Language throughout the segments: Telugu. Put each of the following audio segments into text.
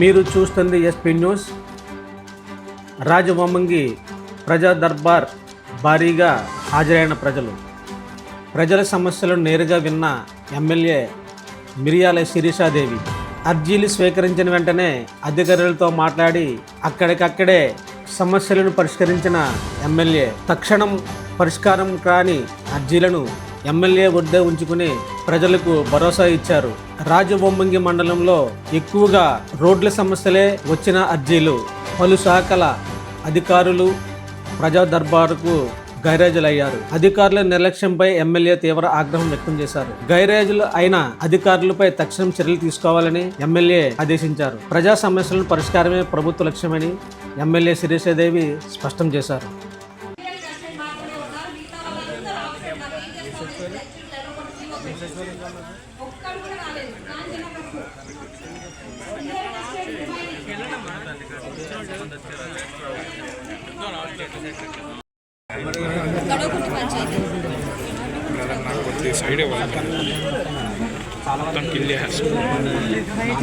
మీరు చూస్తుంది ఎస్పీ న్యూస్ రాజవొమ్మంగి ప్రజా దర్బార్ భారీగా హాజరైన ప్రజలు. ప్రజల సమస్యలను నేరుగా విన్న ఎమ్మెల్యే మిరియాల శిరీషాదేవి. అర్జీలు స్వీకరించిన వెంటనే అధికారులతో మాట్లాడి అక్కడికక్కడే సమస్యలను పరిష్కరించిన ఎమ్మెల్యే. తక్షణం పరిష్కారం కాని అర్జీలను ఎమ్మెల్యే వద్దే ఉంచుకుని ప్రజలకు భరోసా ఇచ్చారు. రాజబొమ్మంగి మండలంలో ఎక్కువగా రోడ్ల సమస్యలే వచ్చిన అర్జీలు. పలు శాఖల అధికారులు ప్రజా దర్బారుకు గైరేజులయ్యారు అధికారుల నిర్లక్ష్యంపై ఎమ్మెల్యే తీవ్ర ఆగ్రహం వ్యక్తం చేశారు. గైరేజులు అయిన అధికారులపై తక్షణం చర్యలు తీసుకోవాలని ఎమ్మెల్యే ఆదేశించారు. ప్రజా సమస్యలను పరిష్కారమే ప్రభుత్వ లక్ష్యమని ఎమ్మెల్యే శిరీషాదేవి స్పష్టం చేశారు. గడవకుంట పంచాయతీ కొద్ది సైడ్ మొత్తం కిల్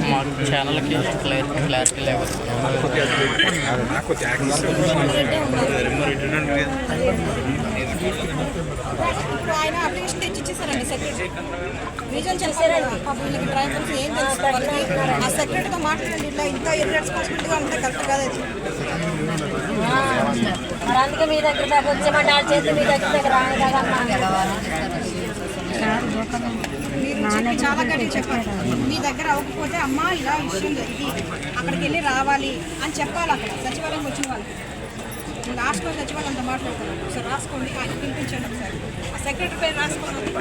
మా ఛానల్కి క్లారిటీ క్లారిటీ లేవు నాకు ఆయన అప్లికేషన్ తెచ్చి ఇచ్చేసారండి సెక్రటరీ రీజన్ చేశారండి వీళ్ళకి డ్రైవర్స్ ఏం ఆ సెక్రటరీతో మాట్లాడండి ఇట్లా ఇంత ఇర్రెస్పాన్సిబిలిటీగా ఉంటే కరెక్ట్ కాదు అది. అందుకే మీ దగ్గర దాకా వచ్చామంటే వాళ్ళ చేతి మీ దగ్గర దగ్గర రాని కదా మీరు చాలా గట్టి చెప్పారు మీ దగ్గర అవ్వకపోతే అమ్మ ఇలా విషయం జరిగి అక్కడికి వెళ్ళి రావాలి అని చెప్పాలి. అక్కడ సచివాలయం వచ్చిన వాళ్ళకి లాస్ట్లో అంత మాట్లాడతారు ఒకసారి రాసుకోండి ఆయన పిలిపించండి ఒకసారి ఆ సెక్రటరీ పేరు రాసుకోండి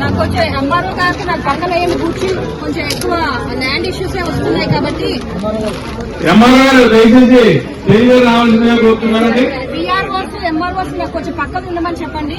నాకు కొంచెం ఎంఆర్ఓ గారికి నాకు పక్కన ఏమి కూర్చి కొంచెం ఎక్కువ ల్యాండ్ ఇష్యూస్ వస్తున్నాయి కాబట్టి. బీఆర్ఓస్ ఎంఆర్ఓస్ నాకు కొంచెం పక్కన ఉండమని చెప్పండి.